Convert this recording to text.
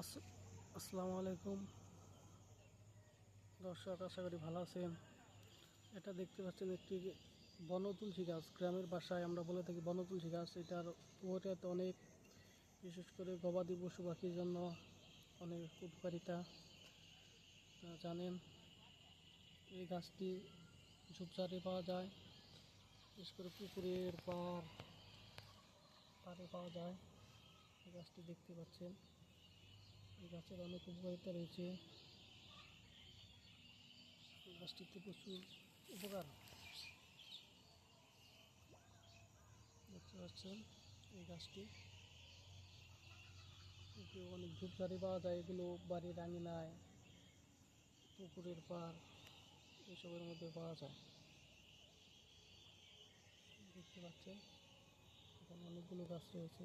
আস- আসসালামু আলাইকুম। দর্শক, আশা করি ভালো আছেন। এটা দেখতে পাচ্ছেন একটি বন তুলসী গাছ। গ্রামের বাসায় আমরা বলে থাকি বন তুলসী গাছ। এটার উপকারিতা অনেক, বিশেষ করে গবাদি পশু পাখির জন্য অনেক উপকারিতা। জানেন, এই গাছটি ঝোপঝাড়ে পাওয়া যায়। বিশেষ করে পুকুরের পাড়, পাড়ে পাওয়া যায়। এই গাছটি দেখতে পাচ্ছেন। গাছের অনেক উপকারিতা রয়েছে। গাছটিতে প্রচুর উপকার। দেখতে পাচ্ছেন এই গাছটি। অনেক ঝুপঝাড়ি পাওয়া যায়, এগুলো বাড়ির আঙিনায়, পুকুরের পাড়, এসবের মধ্যে পাওয়া যায়। দেখতে পাচ্ছেন, এখানে অনেকগুলো গাছ রয়েছে।